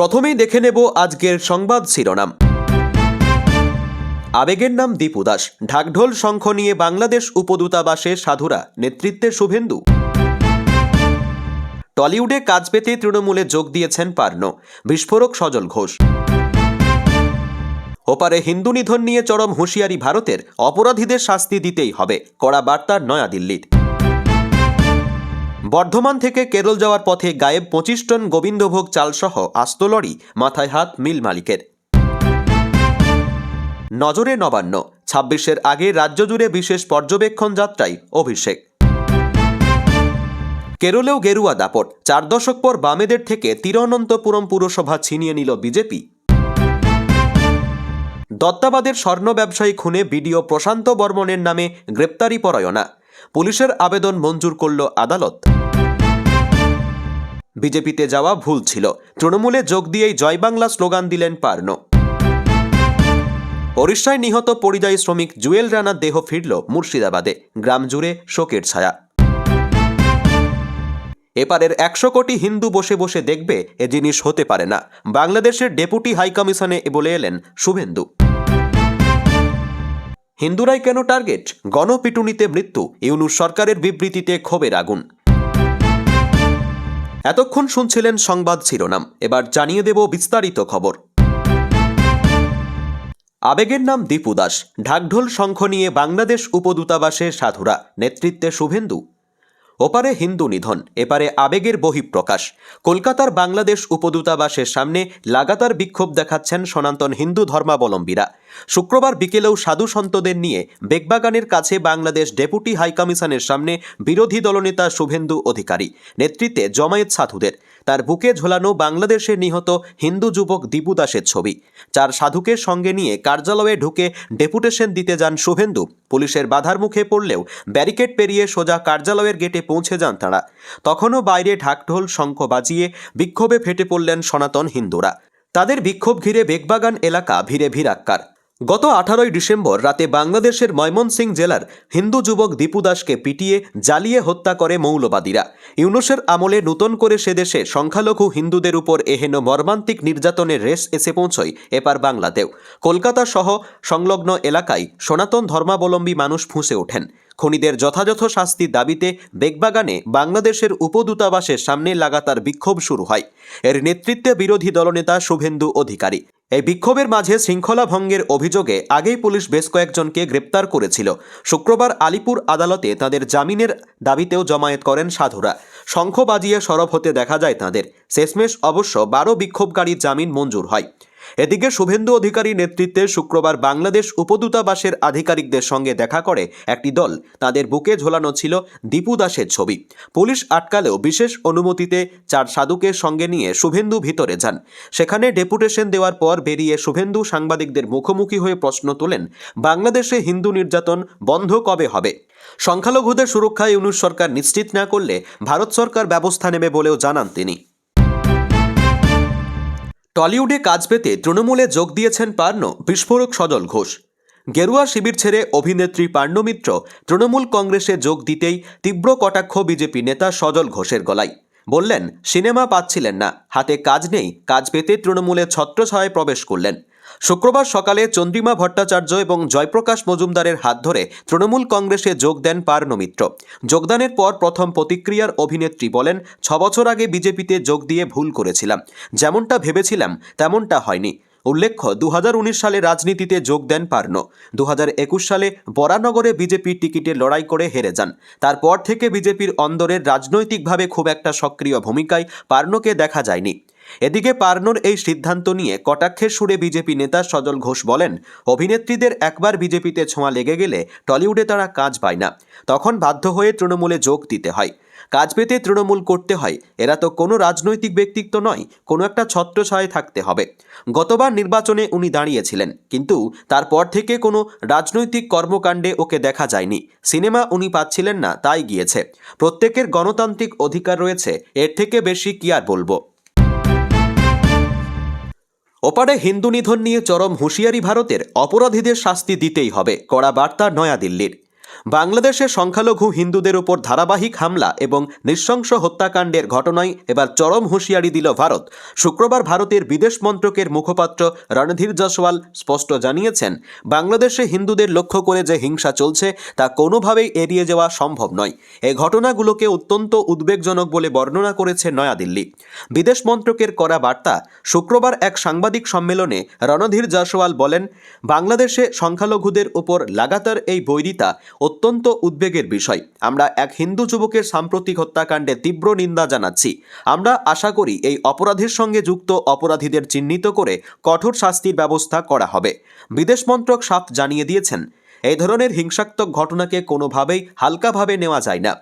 প্রথমেই দেখে নেব আজকের সংবাদ শিরোনাম। আবেগের নাম দীপু দাস। ঢাকঢোল শঙ্খ নিয়ে বাংলাদেশ উপদূতাবাসে সাধুরা। নেতৃত্বে শুভেন্দু। টলিউডে কাজ পেতে তৃণমূলে যোগ দিয়েছেন পার্নো। বিস্ফোরক সজল ঘোষ। ওপারে হিন্দু নিধন নিয়ে চরম হুঁশিয়ারি ভারতের। অপরাধীদের শাস্তি দিতেই হবে। কড়া বার্তা নয়াদিল্লির। বর্ধমান থেকে কেরল যাওয়ার পথে গায়েব পঁচিশ টন গোবিন্দভোগ চালসহ আস্ত লরি, মাথায় হাত, মিল মালিকের। নজরে নবান্ন, ছাব্বিশের আগে রাজ্য জুড়ে বিশেষ পর্যবেক্ষণ যাত্রায় অভিষেক। কেরলেও গেরুয়া দাপট, চার দশক পর বামেদের থেকে তিরুঅনন্তপুরম পুরসভা ছিনিয়ে নিল বিজেপি। দত্তাবাদের স্বর্ণ ব্যবসায়ী খুনে বিডিও প্রশান্ত বর্মনের নামে গ্রেপ্তারি পরয়না পুলিশের আবেদন মঞ্জুর করল আদালত। বিজেপিতে যাওয়া ভুল ছিল। তৃণমূলে যোগ দিয়েই জয় বাংলা স্লোগান দিলেন পার্নো। ওড়িশায় নিহত পরিযায়ী শ্রমিক জুয়েল রানার দেহ ফিরল মুর্শিদাবাদে। গ্রাম জুড়ে শোকের ছায়া। এপারের একশো কোটি হিন্দু বসে বসে দেখবে এ জিনিস হতে পারে না। বাংলাদেশের ডেপুটি হাইকমিশনে বলে এলেন শুভেন্দু। হিন্দুরাই কেন টার্গেট? গণপিটুনিতে মৃত্যু ইউনুর সরকারের বিবৃতিতে ক্ষোভের আগুন। এতক্ষণ শুনছিলেন সংবাদ শিরোনাম, এবার জানিয়ে দেব বিস্তারিত খবর। আবেগের নাম দীপু দাস, ঢাকঢোল শঙ্খ নিয়ে বাংলাদেশ উপদূতাবাসের সাধুরা, নেতৃত্বে শুভেন্দু। ওপারে হিন্দু নিধন, এপারে আবেগের বহিঃপ্রকাশ। কলকাতার বাংলাদেশ উপদূতাবাসের সামনে লাগাতার বিক্ষোভ দেখাচ্ছেন সনাতন হিন্দু ধর্মাবলম্বীরা। শুক্রবার বিকেলেও সাধু সন্তদের নিয়ে বেগবাগানের কাছে বাংলাদেশ ডেপুটি হাইকমিশনের সামনে বিরোধী দলনেতা শুভেন্দু অধিকারী, নেতৃত্বে জমায়েত সাধুদের। তার বুকে ঝোলানো বাংলাদেশে নিহত হিন্দু যুবক দীপু দাসের ছবি। চার সাধুকে সঙ্গে নিয়ে কার্যালয়ে ঢুকে ডেপুটেশন দিতে যান শুভেন্দু। পুলিশের বাধার মুখে পড়লেও ব্যারিকেড পেরিয়ে সোজা কার্যালয়ের গেটে পৌঁছে যান তাঁরা। তখনও বাইরে ঢাকঢোল শঙ্খ বাজিয়ে বিক্ষোভে ফেটে পড়লেন সনাতন হিন্দুরা। তাদের বিক্ষোভ ঘিরে বেগবাগান এলাকা ভিড়ে ভিড়াক্কার। গত আঠারোই ডিসেম্বর রাতে বাংলাদেশের ময়মনসিং জেলার হিন্দু যুবক দীপু দাসকে পিটিয়ে, জ্বালিয়ে হত্যা করে মৌলবাদীরা। ইউনুসের আমলে নূতন করে সে দেশে সংখ্যালঘু হিন্দুদের উপর এহেন মর্মান্তিক নির্যাতনের রেশ এসে পৌঁছয় এপার বাংলাতেও। কলকাতা সহ সংলগ্ন এলাকায় সনাতন ধর্মাবলম্বী মানুষ ফুঁসে ওঠেন। খনিদের যথাযথ শাস্তির দাবিতে বেগবাগানে বাংলাদেশের উপদূতাবাসের সামনে লাগাতার বিক্ষোভ শুরু হয়। এর নেতৃত্বে বিরোধী দলনেতা শুভেন্দু অধিকারী। এই বিক্ষোভের মাঝে শৃঙ্খলা ভঙ্গের অভিযোগে আগেই পুলিশ বেশ কয়েকজনকে গ্রেপ্তার করেছিল। শুক্রবার আলিপুর আদালতে তাদের জামিনের দাবিতেও জমায়েত করেন সাধুরা। শঙ্খ বাজিয়ে সরব হতে দেখা যায় তাদের। শেষমেশ অবশ্য বারো বিক্ষোভকারীর জামিন মঞ্জুর হয়। এদিকে শুভেন্দু অধিকারী নেতৃত্বে শুক্রবার বাংলাদেশ উপদূতাবাসের আধিকারিকদের সঙ্গে দেখা করে একটি দল তাদের বুকে ঝোলানো ছিল দীপু দাসের ছবি। পুলিশ আটকালেও বিশেষ অনুমতিতে চার সাধুকে সঙ্গে নিয়ে শুভেন্দু ভিতরে যান। সেখানে ডেপুটেশন দেওয়ার পর বেরিয়ে শুভেন্দু সাংবাদিকদের মুখোমুখি হয়ে প্রশ্ন তোলেন, বাংলাদেশে হিন্দু নির্যাতন বন্ধ কবে হবে? সংখ্যালঘুদের সুরক্ষায় ইউনুস সরকার নিশ্চিত না করলে ভারত সরকার ব্যবস্থা নেবে বলেও জানান তিনি। টলিউডে কাজ পেতে তৃণমূলে যোগ দিয়েছেন পার্ন, বিস্ফোরক সজল ঘোষ। গেরুয়া শিবির ছেড়ে অভিনেত্রী পার্নো মিত্র তৃণমূল কংগ্রেসে যোগ দিতেই তীব্র কটাক্ষ বিজেপি নেতা সজল ঘোষের গলায়। বললেন, সিনেমা পাচ্ছিলেন না, হাতে কাজ নেই, কাজ পেতে তৃণমূলে ছত্রছায় প্রবেশ করলেন। শুক্রবার সকালে চন্দ্রিমা ভট্টাচার্য এবং জয়প্রকাশ মজুমদারের হাত ধরে তৃণমূল কংগ্রেসে যোগ দেন পার্নো মিত্র। যোগদানের পর প্রথম প্রতিক্রিয়ার অভিনেত্রী বলেন, ছ বছর আগে বিজেপিতে যোগ দিয়ে ভুল করেছিলাম। যেমনটা ভেবেছিলাম, তেমনটা হয়নি। উল্লেখ্য দু হাজার উনিশ সালে রাজনীতিতে যোগ দেন পার্নো দু সালে বরানগরে বিজেপির টিকিটে লড়াই করে হেরে যান। তারপর থেকে বিজেপির অন্দরের রাজনৈতিকভাবে খুব একটা সক্রিয় ভূমিকায় পার্নোকে দেখা যায়নি। এদিকে পার্নোর এই সিদ্ধান্ত নিয়ে কটাক্ষের সুরে বিজেপি নেতা সজল ঘোষ বলেন, অভিনেত্রীদের একবার বিজেপিতে ছোঁয়া লেগে গেলে টলিউডে তারা কাজ পায় না। তখন বাধ্য হয়ে তৃণমূলে যোগ দিতে হয়। কাজ পেতে তৃণমূল করতে হয়। এরা তো কোনো রাজনৈতিক ব্যক্তিত্ব নয়, কোনো একটা ছত্রছায়ায় থাকতে হবে। গতবার নির্বাচনে উনি দাঁড়িয়েছিলেন, কিন্তু তারপর থেকে কোনো রাজনৈতিক কর্মকাণ্ডে ওকে দেখা যায়নি। সিনেমা উনি পাচ্ছিলেন না, তাই গিয়েছে। প্রত্যেকের গণতান্ত্রিক অধিকার রয়েছে, এর থেকে বেশি কি আর বলব? ওপারে হিন্দু নিধন নিয়ে চরম হুঁশিয়ারি ভারতের অপরাধীদের শাস্তি দিতেই হবে কড়া বার্তা নয়াদিল্লির। বাংলাদেশে সংখ্যালঘু হিন্দুদের উপর ধারাবাহিক হামলা এবং নৃশংস হত্যাকাণ্ডের ঘটনায় এবার চরম হুঁশিয়ারি দিল ভারত। শুক্রবার ভারতের বিদেশ মন্ত্রকের মুখপাত্র রণধীর জসওয়াল স্পষ্ট জানিয়েছেন, বাংলাদেশে হিন্দুদের লক্ষ্য করে যে হিংসা চলছে তা কোনোভাবেই এড়িয়ে যাওয়া সম্ভব নয়। এ ঘটনাগুলোকে অত্যন্ত উদ্বেগজনক বলে বর্ণনা করেছে নয়াদিল্লি। বিদেশ মন্ত্রকের করা বার্তা, শুক্রবার এক সাংবাদিক সম্মেলনে রণধীর জসওয়াল বলেন, বাংলাদেশে সংখ্যালঘুদের উপর লাগাতার এই বৈরিতা অত্যন্ত উদ্বেগের বিষয়। আমরা এক হিন্দু যুবকের সাম্প্রতিক হত্যাকাণ্ডে তীব্র নিন্দা জানাচ্ছি। আমরা আশা করি এই অপরাধের সঙ্গে যুক্ত অপরাধীদের চিহ্নিত করে কঠোর শাস্তির ব্যবস্থা করা হবে। বিদেশ মন্ত্রক সাফ জানিয়ে দিয়েছেন, এই ধরনের হিংসাত্মক ঘটনাকে কোনোভাবেই হালকাভাবে নেওয়া যায় না।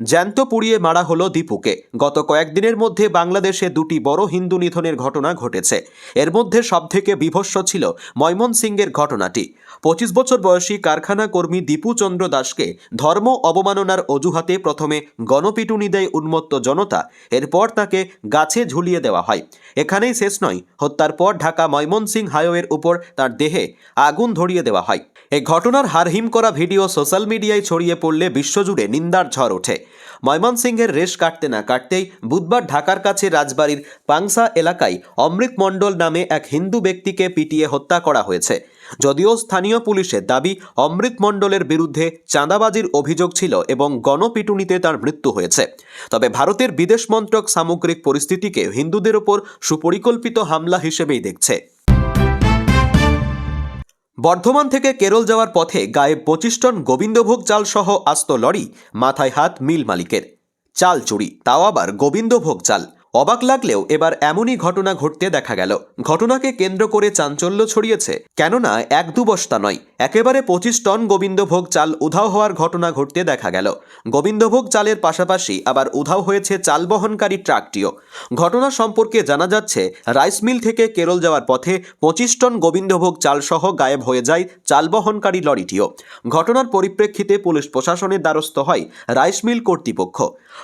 জ্যান্ত পুড়িয়ে মারা হলো দীপুকে। গত কয়েকদিনের মধ্যে বাংলাদেশে দুটি বড় হিন্দু নিধনের ঘটনা ঘটেছে। এর মধ্যে সবথেকে বিভৎস ছিল ময়মনসিংহের ঘটনাটি। পঁচিশ বছর বয়সী কারখানা কর্মী দীপু চন্দ্র দাসকে ধর্ম অবমাননার অজুহাতে প্রথমে গণপিটুনি দেয় উন্মত্ত জনতা, এরপর তাকে গাছে ঝুলিয়ে দেওয়া হয়। এখানেই শেষ নয়, হত্যার পর ঢাকা ময়মনসিংহ হাইওয়ের উপর তার দেহে আগুন ধরিয়ে দেওয়া হয়। এই ঘটনার হারহিম করা ভিডিও সোশ্যাল মিডিয়ায় ছড়িয়ে পড়লে বিশ্বজুড়ে নিন্দার ঝড় ওঠে। ময়মনসিংহের রেশ কাটতে না কাটতেই বুধবার ঢাকার কাছে রাজবাড়ির পাংসা এলাকায় অমৃত মণ্ডল নামে এক হিন্দু ব্যক্তিকে পিটিয়ে হত্যা করা হয়েছে। যদিও স্থানীয় পুলিশের দাবি, অমৃত মণ্ডলের বিরুদ্ধে চাঁদাবাজির অভিযোগ ছিল এবং গণপিটুনিতে তার মৃত্যু হয়েছে। তবে ভারতের বিদেশ মন্ত্রক সামগ্রিক পরিস্থিতিকে হিন্দুদের ওপর সুপরিকল্পিত হামলা হিসেবেই দেখছে। বর্ধমান থেকে কেরল যাওয়ার পথে গায়ে পঁচিশ টন গোবিন্দভোগ চাল সহ আস্ত লরি, মাথায় হাত মিল মালিকের। চাল চুরি, তাও আবার গোবিন্দভোগ চাল। অবাক লাগলেও এবার এমনই ঘটনা ঘটতে দেখা গেল। ঘটনাকে কেন্দ্র করে চাঞ্চল্য ছড়িয়েছে, কেননা এক দু বস্তা নয়, একেবারে পঁচিশ টন গোবিন্দভোগ চাল উধাও হওয়ার ঘটনা ঘটতে দেখা গেল। গোবিন্দভোগ চালের পাশাপাশি আবার উধাও হয়েছে চাল বহনকারী ট্রাকটিও। ঘটনা সম্পর্কে জানা যাচ্ছে, রাইস মিল থেকে কেরল যাওয়ার পথে পঁচিশ টন গোবিন্দভোগ চাল সহ গায়েব হয়ে যায় চাল বহনকারী লরিটিও। ঘটনার পরিপ্রেক্ষিতে পুলিশ প্রশাসনের দ্বারস্থ হয় রাইস মিল কর্তৃপক্ষ।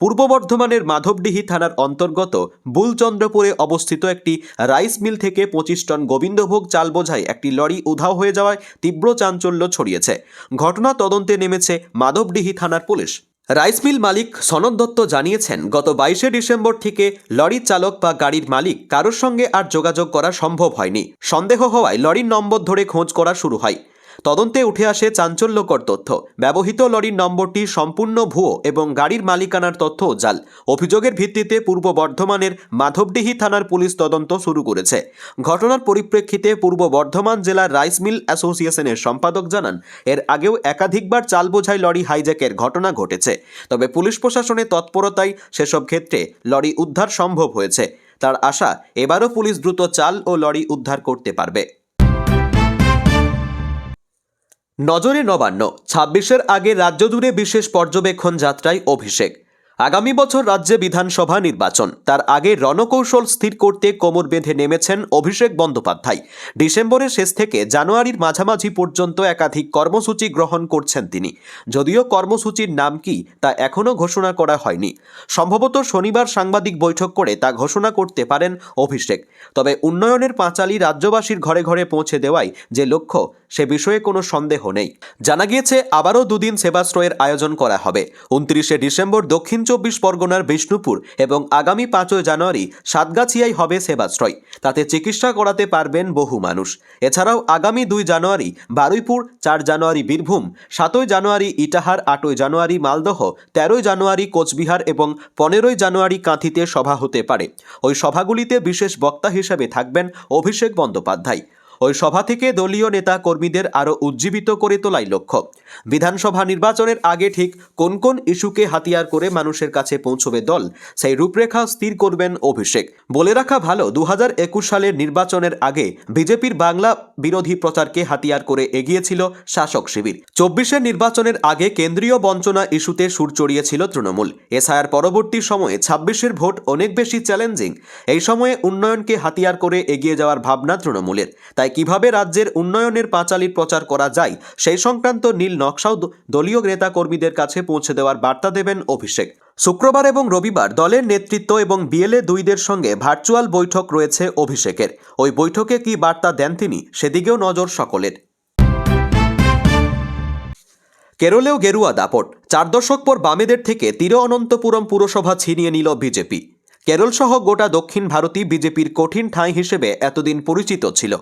পূর্ব বর্ধমানের মাধবডিহি থানার অন্তর্গত বুলচন্দ্রপুরে অবস্থিত একটি রাইস মিল থেকে পঁচিশ টন গোবিন্দভোগ চাল বোঝাই একটি লরি উধাও হয়ে যাওয়ায় তীব্র চাঞ্চল্য ছড়িয়েছে। ঘটনা তদন্তে নেমেছে মাধবডিহি থানার পুলিশ। রাইস মিল মালিক সনদ দত্ত জানিয়েছেন, গত বাইশে ডিসেম্বর থেকে লরির চালক বা গাড়ির মালিক কারোর সঙ্গে আর যোগাযোগ করা সম্ভব হয়নি। সন্দেহ হওয়ায় লরির নম্বর ধরে খোঁজ করা শুরু হয়। তদন্তে উঠে আসে চাঞ্চল্যকর তথ্য। ব্যবহৃত লরির নম্বরটি সম্পূর্ণ ভুয়ো এবং গাড়ির মালিকানার তথ্য জাল অভিযোগের ভিত্তিতে পূর্ব বর্ধমানের মাধবডিহি থানার পুলিশ তদন্ত শুরু করেছে। ঘটনার পরিপ্রেক্ষিতে পূর্ব বর্ধমান জেলার রাইস মিল অ্যাসোসিয়েশনের সম্পাদক জানান, এর আগেও একাধিকবার চাল বোঝাই লরি হাইজ্যাকের ঘটনা ঘটেছে। তবে পুলিশ প্রশাসনের তৎপরতায় সেসব ক্ষেত্রে লরি উদ্ধার সম্ভব হয়েছে। তার আশা, এবারও পুলিশ দ্রুত চাল ও লরি উদ্ধার করতে পারবে। নজরে নবান্ন ছাব্বিশের আগে রাজ্য জুড়ে বিশেষ পর্যবেক্ষণ যাত্রায় অভিষেক। আগামী বছর রাজ্যে বিধানসভা নির্বাচন। তার আগে রণকৌশল স্থির করতে কোমর বেঁধে নেমেছেন অভিষেক বন্দ্যোপাধ্যায়। ডিসেম্বরের শেষ থেকে জানুয়ারির মাঝামাঝি পর্যন্ত একাধিক কর্মসূচি গ্রহণ করছেন তিনি। যদিও কর্মসূচির নাম কি, তা এখনও ঘোষণা করা হয়নি। সম্ভবত শনিবার সাংবাদিক বৈঠক করে তা ঘোষণা করতে পারেন অভিষেক। তবে উন্নয়নের পাঁচালী রাজ্যবাসীর ঘরে ঘরে পৌঁছে দেওয়াই যে লক্ষ্য, সে বিষয়ে কোনো সন্দেহ নেই। জানা গিয়েছে, আবারও দুদিন সেবাশ্রয়ের আয়োজন করা হবে। উনত্রিশে ডিসেম্বর দক্ষিণ চব্বিশ পরগনার বিষ্ণুপুর এবং আগামী পাঁচই জানুয়ারি সাতগাছিয়াই হবে সেবাশ্রয়। তাতে চিকিৎসা করাতে পারবেন বহু মানুষ। এছাড়াও আগামী দুই জানুয়ারি বারুইপুর, চার জানুয়ারি বীরভূম, সাতই জানুয়ারি ইটাহার, আটই জানুয়ারি মালদহ, তেরোই জানুয়ারি কোচবিহার এবং পনেরোই জানুয়ারি কাঁথিতে সভা হতে পারে। ওই সভাগুলিতে বিশেষ বক্তা হিসেবে থাকবেন অভিষেক বন্দ্যোপাধ্যায়। ওই সভা থেকে দলীয় নেতা কর্মীদের আরও উজ্জীবিত করে তোলাই লক্ষ্য। বিধানসভা নির্বাচনের আগে ঠিক কোন কোন ইস্যুকে হাতিয়ার করে মানুষের কাছে পৌঁছবে দল, সেই রূপরেখা স্থির করবেন অভিষেক। বলে রাখা ভালো, দুহাজার একুশ সালের নির্বাচনের আগে বিজেপির বাংলা বিরোধী প্রচারকে হাতিয়ার করে এগিয়েছিল শাসক শিবির। চব্বিশের নির্বাচনের আগে কেন্দ্রীয় বঞ্চনা ইস্যুতে সুর চড়িয়েছিল তৃণমূল। এসআইআর পরবর্তী সময়ে ছাব্বিশের ভোট অনেক বেশি চ্যালেঞ্জিং। এই সময়ে উন্নয়নকে হাতিয়ার করে এগিয়ে যাওয়ার ভাবনা তৃণমূলের। তাই কীভাবে রাজ্যের উন্নয়নের পাঁচালির প্রচার করা যায়, সেই সংক্রান্ত নীল নকশাও দলীয় নেতা কর্মীদের কাছে পৌঁছে দেওয়ার বার্তা দেবেন অভিষেক। শুক্রবার এবং রবিবার দলের নেতৃত্ব এবং বিএলএ দুইদের সঙ্গে ভার্চুয়াল বৈঠক রয়েছে অভিষেকের। ওই বৈঠকে কি বার্তা দেন তিনি, সেদিকেও নজর সকলের। কেরলেও গেরুয়া দাপট। চার দশক পর বামেদের থেকে তিরুঅনন্তপুরম পুরসভা ছিনিয়ে নিল বিজেপি। কেরল সহ গোটা দক্ষিণ ভারতই বিজেপির কঠিন ঠাঁই হিসেবে এতদিন পরিচিত ছিল।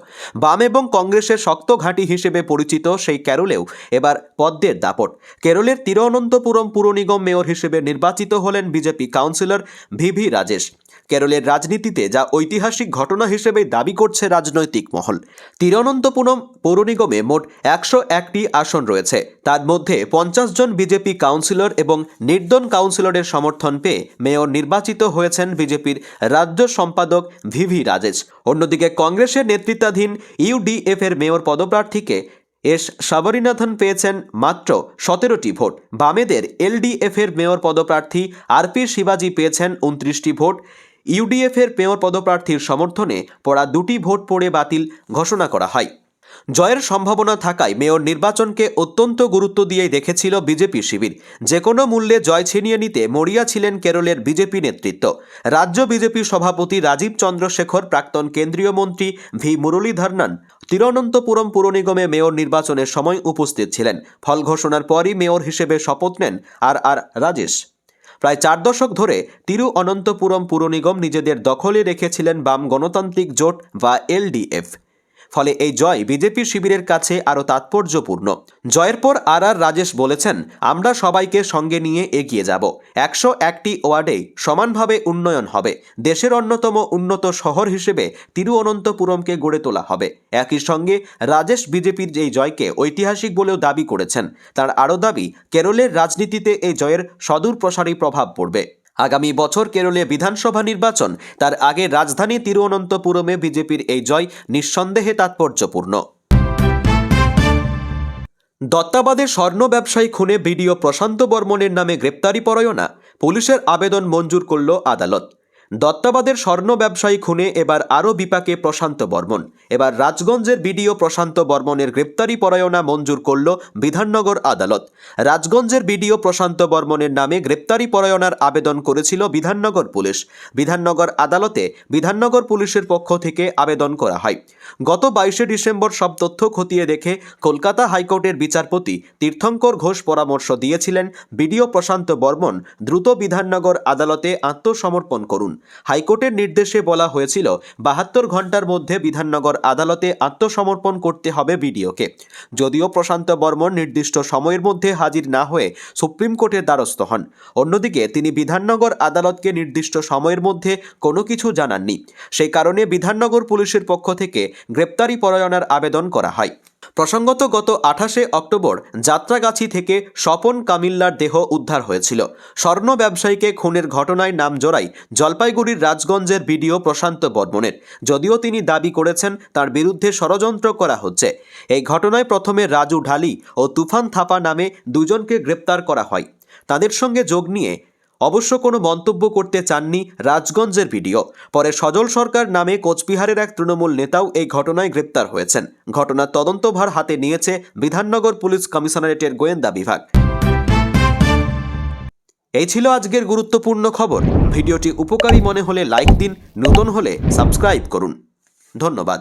বাম এবং কংগ্রেসের শক্ত ঘাঁটি হিসেবে পরিচিত সেই কেরলেও এবার পদ্মের দাপট। কেরলের তিরুঅনন্তপুরম পুর নিগম মেয়র হিসেবে নির্বাচিত হলেন বিজেপি কাউন্সিলর ভিভি রাজেশ। কেরলের রাজনীতিতে যা ঐতিহাসিক ঘটনা হিসেবে দাবি করছে রাজনৈতিক মহল। তিরুঅনন্তপুরম পৌর নিগমে মোট একশো একটি আসন রয়েছে। তার মধ্যে পঞ্চাশ জন বিজেপি কাউন্সিলর এবং নির্দন কাউন্সিলরের সমর্থন পেয়ে মেয়র নির্বাচিত হয়েছেন বিজেপির রাজ্য সম্পাদক ভিভি রাজেশ। অন্যদিকে কংগ্রেসের নেতৃত্বাধীন ইউডিএফ এর মেয়র পদপ্রার্থীকে এস সাবরীনাথন পেয়েছেন মাত্র সতেরোটি ভোট। বামেদের এলডিএফ এর মেয়র পদপ্রার্থী আরপি শিবাজি পেয়েছেন উনত্রিশটি ভোট। ইউডিএফ এর মেয়র পদপ্রার্থীর সমর্থনে পড়া দুটি ভোট পড়ে বাতিল ঘোষণা করা হয়। জয়ের সম্ভাবনা থাকায় মেয়র নির্বাচনকে অত্যন্ত গুরুত্ব দিয়েই দেখেছিল বিজেপি শিবির। যে কোনো মূল্যে জয় ছিনিয়ে নিতে মরিয়া ছিলেন কেরলের বিজেপি নেতৃত্ব। রাজ্য বিজেপি সভাপতি রাজীব চন্দ্রশেখর, প্রাক্তন কেন্দ্রীয় মন্ত্রী ভি. মুরলীধরনান তিরুঅনন্তপুরম পুর নিগমে মেয়র নির্বাচনের সময় উপস্থিত ছিলেন। ফল ঘোষণার পরই মেয়র হিসেবে শপথ নেন আর আর রাজেশ। প্রায় চার দশক ধরে তিরুঅনন্তপুরম পুর নিগম নিজেদের দখলে রেখেছিলেন বাম গণতান্ত্রিক জোট বা এলডিএফ ফলে এই জয় বিজেপি শিবিরের কাছে আরও তাৎপর্যপূর্ণ। জয়ের পর আর আর রাজেশ বলেছেন, আমরা সবাইকে সঙ্গে নিয়ে এগিয়ে যাব। একশো একটি ওয়ার্ডেই সমানভাবে উন্নয়ন হবে। দেশের অন্যতম উন্নত শহর হিসেবে তিরুঅনন্তপুরমকে গড়ে তোলা হবে। একই সঙ্গে রাজেশ বিজেপির এই জয়কে ঐতিহাসিক বলেও দাবি করেছেন। তার আরও দাবি, কেরলের রাজনীতিতে এই জয়ের সদূর প্রসারী প্রভাব পড়বে। আগামী বছর কেরলে বিধানসভা নির্বাচন, তার আগে রাজধানী তিরুঅনন্তপুরমে বিজেপির এই জয় নিঃসন্দেহে তাৎপর্যপূর্ণ। দত্তাবাদে স্বর্ণ ব্যবসায়ী খুনে বিডিও প্রশান্ত বর্মনের নামে গ্রেপ্তারি পরয়না, পুলিশের আবেদন মঞ্জুর করল আদালত। দত্তাবাদের স্বর্ণ ব্যবসায়ী খুনে এবার আরও বিপাকে প্রশান্ত বর্মন। এবার রাজগঞ্জের বিডিও প্রশান্ত বর্মনের গ্রেপ্তারি পরোয়না মঞ্জুর করল বিধাননগর আদালত। রাজগঞ্জের বিডিও প্রশান্ত বর্মনের নামে গ্রেপ্তারি পরোয়নার আবেদন করেছিল বিধাননগর পুলিশ। বিধাননগর আদালতে বিধাননগর পুলিশের পক্ষ থেকে আবেদন করা হয়। গত বাইশে ডিসেম্বর সব তথ্য খতিয়ে দেখে কলকাতা হাইকোর্টের বিচারপতি তীর্থঙ্কর ঘোষ পরামর্শ দিয়েছিলেন বিডিও প্রশান্ত বর্মন দ্রুত বিধাননগর আদালতে আত্মসমর্পণ করুন। হাইকোর্টের নির্দেশে বলা হয়েছিল, বাহাত্তর ঘণ্টার মধ্যে বিধাননগর আদালতে আত্মসমর্পণ করতে হবে বিডিওকে। যদিও প্রশান্ত বর্মন নির্দিষ্ট সময়ের মধ্যে হাজির না হয়ে সুপ্রিম কোর্টের দ্বারস্থ হন। অন্যদিকে তিনি বিধাননগর আদালতকে নির্দিষ্ট সময়ের মধ্যে কোনো কিছু জানাননি। সেই কারণে বিধাননগর পুলিশের পক্ষ থেকে গ্রেপ্তারি পরোয়নার আবেদন করা হয়। প্রসঙ্গত গত আঠাশে অক্টোবর যাত্রাগাছি থেকে স্বপন কামিল্লার দেহ উদ্ধার হয়েছিল। স্বর্ণ ব্যবসায়ীকে খুনের ঘটনায় নাম জোড়াই জলপাইগুড়ির রাজগঞ্জের বিডিও প্রশান্ত বর্মনের। যদিও তিনি দাবি করেছেন তার বিরুদ্ধে ষড়যন্ত্র করা হচ্ছে। এই ঘটনায় প্রথমে রাজু ঢালি ও তুফান থাপা নামে দুজনকে গ্রেপ্তার করা হয়। তাদের সঙ্গে যোগ নিয়ে অবশ্য কোনো মন্তব্য করতে চাননি রাজগঞ্জের ভিডিও পরে সজল সরকার নামে কোচবিহারের এক তৃণমূল নেতাও এই ঘটনায় গ্রেপ্তার হয়েছেন। ঘটনার তদন্তভার হাতে নিয়েছে বিধাননগর পুলিশ কমিশনারেটের গোয়েন্দা বিভাগ। এই ছিল আজকের গুরুত্বপূর্ণ খবর। ভিডিওটি উপকারী মনে হলে লাইক দিন, নতুন হলে সাবস্ক্রাইব করুন। ধন্যবাদ।